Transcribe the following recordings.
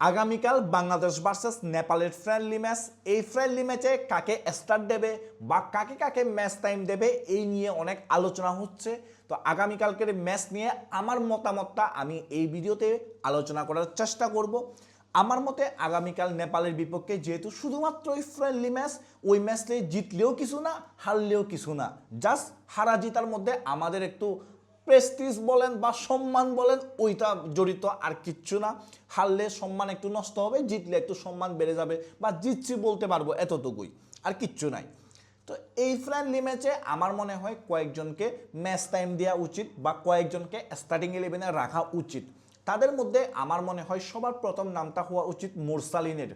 আগামীকাল বাংলাদেশ ভার্সেস নেপালের friendly match এই ফ্রেন্ডলি ম্যাচে কাকে স্টার্ট দেবে বা কাকে কাকে ম্যাচ টাইম দেবে, এই নিয়ে অনেক আলোচনা হচ্ছে। তো আগামীকালকের ম্যাচ নিয়ে আমার মতামতটা আমি এই ভিডিওতে আলোচনা করার চেষ্টা করব। আমার মতে আগামীকাল নেপালের বিপক্ষে যেহেতু শুধুমাত্র ওই ফ্রেন্ডলি ম্যাচ ওই ম্যাচে জিতলেও কিছু না, হারলেও কিছু না। জাস্ট হারা জিতার মধ্যে আমাদের একটু প্রেস্টিজ বলেন বা সম্মান বলেন, ওইটা জড়িত আর কিচ্ছু না। হারলে সম্মান একটু নষ্ট হবে, জিতলে একটু সম্মান বেড়ে যাবে বা জিতছি বলতে পারব এতটুকুই, আর কিচ্ছু নাই। তো এই ফ্রেন্ডলি ম্যাচে আমার মনে হয় কয়েকজনকে ম্যাচ টাইম দেওয়া উচিত বা কয়েকজনকে স্টার্টিং ইলেভেনে রাখা উচিত। তাদের মধ্যে আমার মনে হয় সবার প্রথম নামটা হওয়া উচিত মোরসালিনের।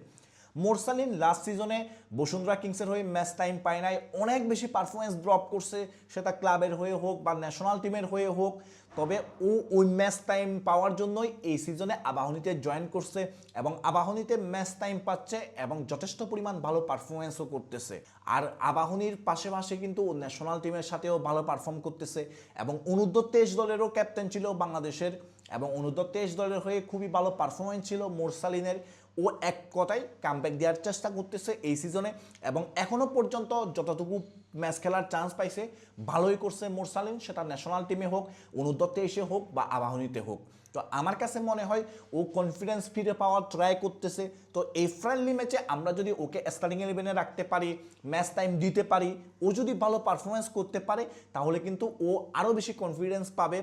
মোরসালিন লাস্ট সিজনে বসুন্ধরা কিংসের হয়ে ম্যাচ টাইম পায় নাই। অনেক বেশি পারফরমেন্স ড্রপ করছে সেটা ক্লাবের হয়ে হোক বা ন্যাশনাল টিমের হয়ে হোক। তবে ও ওই ম্যাচ টাইম পাওয়ার জন্যই এই সিজনে আবাহনীতে জয়েন করছে এবং আবাহনীতে ম্যাচ টাইম পাচ্ছে এবং যথেষ্ট পরিমাণ ভালো পারফরমেন্সও করতেছে। আর আবাহনীর পাশে পাশে কিন্তু ও ন্যাশনাল টিমের সাথেও ভালো পারফর্ম করতেছে এবং অনুদ্ধ তেইশ দলেরও ক্যাপ্টেন ছিল বাংলাদেশের এবং অনুদ্ধ তেইশ দলের হয়ে খুবই ভালো পারফরমেন্স ছিল মোরসালিনের। ও এক কথায় কামব্যাক দেওয়ার চেষ্টা করতেছে এই সিজনে এবং এখনও পর্যন্ত যতটুকু ম্যাচ খেলার চান্স পাইছে, ভালোই করছে মোরসালিন। সেটা ন্যাশনাল টিমে হোক অনুদ্ধ এসে হোক বা আবাহনীতে হোক। তো আমার কাছে মনে হয় ও কনফিডেন্স ফিরে পাওয়ার ট্রাই করতেছে। তো এই ফ্রেন্ডলি ম্যাচে আমরা যদি ওকে স্টার্টিং ইলেভেনে রাখতে পারি ম্যাচ টাইম দিতে পারি, ও যদি ভালো পারফরমেন্স করতে পারে, তাহলে কিন্তু ও আরও বেশি কনফিডেন্স পাবে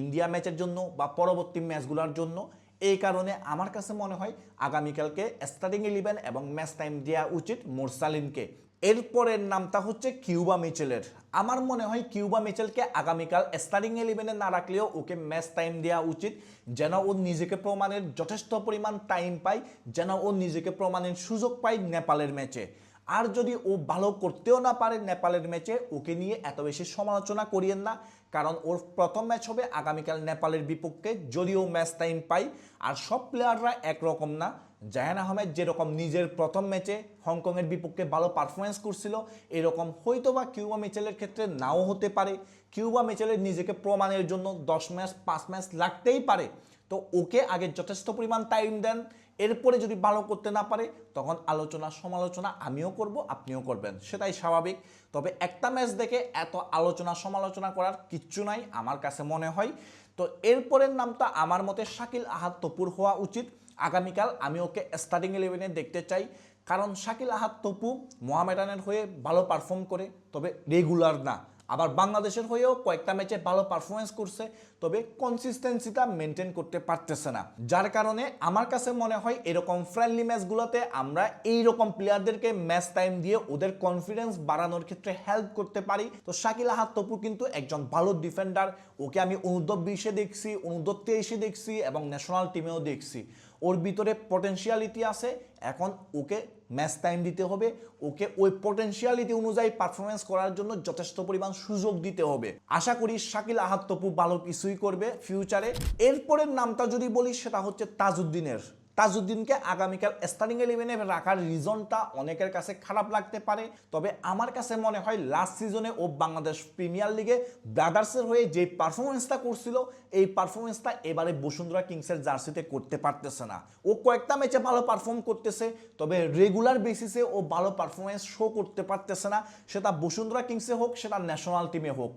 ইন্ডিয়া ম্যাচের জন্য বা পরবর্তী ম্যাচগুলোর জন্য। এই কারণে আমার কাছে মনে হয় আগামীকালকে স্টার্টিং ইলেভেন এবং ম্যাচ টাইম দেওয়া উচিত মোরসালিনকে। এরপরের নামটা হচ্ছে কিউবা মিচেলের। আমার মনে হয় কিউবা মিচেলকে আগামীকাল স্টার্টিং ইলেভেনে না রাখলেও ওকে ম্যাচ টাইম দেওয়া উচিত, যেন ও নিজেকে প্রমাণের যথেষ্ট পরিমাণ টাইম পায়, যেন ও নিজেকে প্রমাণের সুযোগ পায় নেপালের ম্যাচে আর যদি ও ভালো করতেও না পারে নেপালের ম্যাচে, ওকে নিয়ে এত বেশি সমালোচনা করিয়েন না। কারণ ওর প্রথম ম্যাচ হবে আগামীকাল নেপালের বিপক্ষে, যদিও ম্যাচ টাইম পাই। আর সব প্লেয়াররা একরকম না। জায়ান আহমেদ যেরকম নিজের প্রথম ম্যাচে হংকংয়ের বিপক্ষে ভালো পারফরমেন্স করছিল, এরকম হয়তো বা কিউবা মিচেলের ক্ষেত্রে নাও হতে পারে। কিউবা মিচেলের নিজেকে প্রমাণের জন্য দশ ম্যাচ, পাঁচ ম্যাচ লাগতেই পারে। তো ওকে আগে যথেষ্ট পরিমাণ টাইম দেন। এরপরে যদি ভালো করতে না পারে, তখন আলোচনা, সমালোচনা আমিও করব, আপনিও করবেন। সেটাই স্বাভাবিক। তবে একটা ম্যাচ দেখে এত আলোচনা, সমালোচনা করার কিচ্ছু নাই আমার কাছে মনে হয়। তো এরপরের নামটা আমার মতে শাকিল আহাদ তপুর হওয়া উচিত। আগামীকাল আমি ওকে স্টার্টিং ইলেভেনে দেখতে চাই। কারণ শাকিল আহাদ তপু মোহামেডানের হয়ে ভালো পারফর্ম করে, তবে রেগুলার না। আবার বাংলাদেশের হয়েও কয়েকটা ম্যাচে ভালো পারফরমেন্স করছে, তবে কনসিস্টেন্সিটা মেনটেন করতে পারতেছে না। যার কারণে আমার কাছে মনে হয় এরকম ফ্রেন্ডলি ম্যাচগুলোতে আমরা এই রকম প্লেয়ারদেরকে ম্যাচ টাইম দিয়ে ওদের কনফিডেন্স বাড়ানোর ক্ষেত্রে হেল্প করতে পারি। তো শাকিল আহাত তপু কিন্তু একজন ভালো ডিফেন্ডার ওকে আমি অনুদ্ধ বিশে দেখছি অনুদ্ধ তেইশে দেখছি এবং ন্যাশনাল টিমেও দেখছি। ওর ভিতরে পটেন্সিয়ালিটি আছে, এখন ওকে ম্যাচ টাইম দিতে হবে, ওকে ওই পটেন্সিয়ালিটি অনুযায়ী পারফরমেন্স করার জন্য যথেষ্ট পরিমাণ সুযোগ দিতে হবে। আশা করি শাকিল আহাত তপু ভালো কিছুই করবে ফিউচারে এরপরের নামটা যদি বলি, সেটা হচ্ছে তাজউদ্দিনের। তাজউদ্দিনকে আগামীকাল স্টার্টিং ইলেভেনে রাখার রিজনটা অনেকের কাছে খারাপ লাগতে পারে। তবে আমার কাছে মনে হয় লাস্ট সিজনে ও বাংলাদেশ প্রিমিয়ার লিগে ব্রাদার্সের হয়ে যে পারফরমেন্সটা করছিল, এই পারফরমেন্সটা এবারে বসুন্ধরা কিংসের জার্সিতে করতে পারতেছে না। ও কয়েকটা ম্যাচে ভালো পারফর্ম করতেছে, তবে রেগুলার বেসিসে ও ভালো পারফরমেন্স শো করতে পারতেছে না। সেটা বসুন্ধরা কিংসে হোক, সেটা ন্যাশনাল টিমে হোক।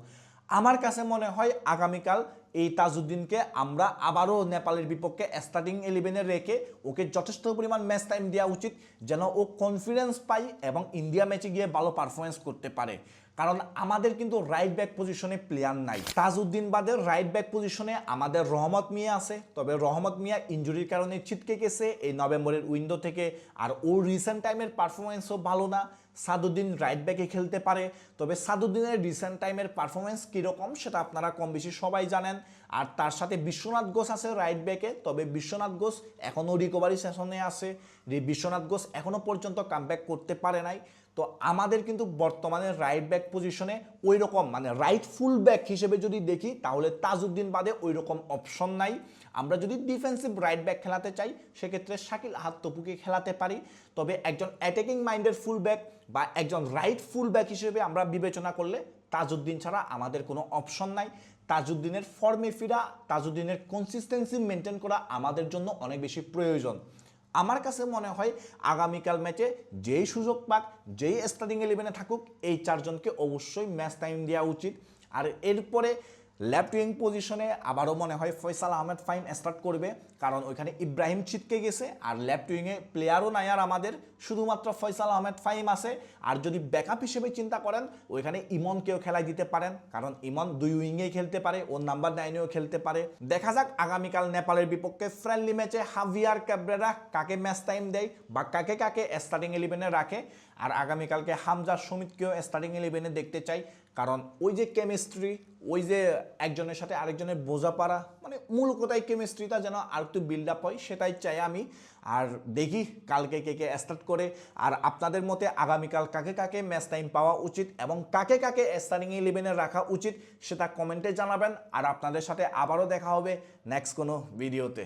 আমার কাছে মনে হয় আগামীকাল এই তাজউদ্দিনকে আমরা আবারও নেপালের বিপক্ষে স্টার্টিং ইলেভেনে রেখে ওকে যথেষ্ট পরিমাণ ম্যাচ টাইম দেওয়া উচিত যেন ও কনফিডেন্স পায় এবং ইন্ডিয়া ম্যাচে গিয়ে ভালো পারফরমেন্স করতে পারে। কারণ আমাদের কিন্তু রাইট ব্যাক পজিশনে প্লেয়ার নাই। তাজউদ্দিন বাদের রাইট ব্যাক পজিশনে আমাদের রহমত মিয়া আছে, তবে রহমত মিয়া ইঞ্জুরির কারণে ছিটকে গেছে। এই নভেম্বরের উইন্ডো থেকে আর ও রিসেন্ট টাইমের পারফরমেন্সও ভালো না। সাদুদ্দিন রাইট ব্যাকে খেলতে পারে, তবে সাদুদ্দিনের রিসেন্ট টাইমের পারফরমেন্স কীরকম সেটা আপনারা কম বেশি সবাই জানেন। আর তার সাথে বিশ্বনাথ ঘোষ আছে রাইট ব্যাকে তবে বিশ্বনাথ ঘোষ এখনও রিকভারি সেশনে আছে। বিশ্বনাথ ঘোষ এখনও পর্যন্ত কামব্যাক করতে পারে নাই। তো আমাদের কিন্তু বর্তমানে রাইট ব্যাক পজিশনে ওই রকম মানে রাইট ফুল ব্যাক হিসেবে যদি দেখি, তাহলে তাজউদ্দিন বাদে ওই রকম অপশন নাই। আমরা যদি ডিফেন্সিভ রাইট ব্যাক খেলাতে চাই, সেক্ষেত্রে শাকিল আহাত তপুকে খেলাতে পারি। তবে একজন অ্যাটাকিং মাইন্ডের ফুল ব্যাক বা একজন রাইট ফুল ব্যাক হিসেবে আমরা বিবেচনা করলে তাজউদ্দিন ছাড়া আমাদের কোনো অপশন নাই। তাজউদ্দিনের ফর্মে ফিরা, তাজউদ্দিনের কনসিস্টেন্সি মেনটেন করা আমাদের জন্য অনেক বেশি প্রয়োজন। আমার কাছে মনে হয় আগামীকাল ম্যাচে যেই সুযোগ পাক, যেই স্টার্টিং ইলেভেনে থাকুক, এই চারজনকে অবশ্যই ম্যাচ টাইম দেওয়া উচিত। আর এরপরে লেফট উইং পজিশনে আবারও মনে হয় ফয়সাল আহমেদ ফাইম স্টার্ট করবে, কারণ ওইখানে ইব্রাহিম ছিটকে গেছে, আর লেফট উইংয়ে প্লেয়ারও নাই আর আমাদের, শুধুমাত্র ফয়সাল আহমেদ ফাইম আছে। আর যদি ব্যাকআপ হিসেবে চিন্তা করেন, ওইখানে ইমনকেও খেলায় দিতে পারেন, কারণ ইমন দুই উইংয়েই খেলতে পারে, ও নাম্বার নাইনেও খেলতে পারে। দেখা যাক আগামীকাল নেপালের বিপক্ষে ফ্রেন্ডলি ম্যাচে হাভিয়ার ক্যাব্রেরা কাকে ম্যাচ টাইম দেয় বা কাকে কাকে স্টার্টিং ইলেভেনে রাখে। আর আগামীকালকে হামজা সুমিতকেও স্টার্টিং ইলেভেনে দেখতে চাই। কারণ ওই যে কেমিস্ট্রি ওই যে একজনের সাথে আরেকজনের বোঝাপড়া মানে মূল কথায় কেমিস্ট্রিটা যেন আর একটু বিল্ড আপ হয়, সেটাই চাই আমি। আর দেখি কালকে কে কে স্টার্ট করে, আর আপনাদের মতে আগামীকাল কাকে কাকে ম্যাচ টাইম পাওয়া উচিত এবং কাকে কাকে স্টার্টিং ইলেভেনে রাখা উচিত, সেটা কমেন্টে জানাবেন। আর আপনাদের সাথে আবারও দেখা হবে নেক্সট কোনো ভিডিওতে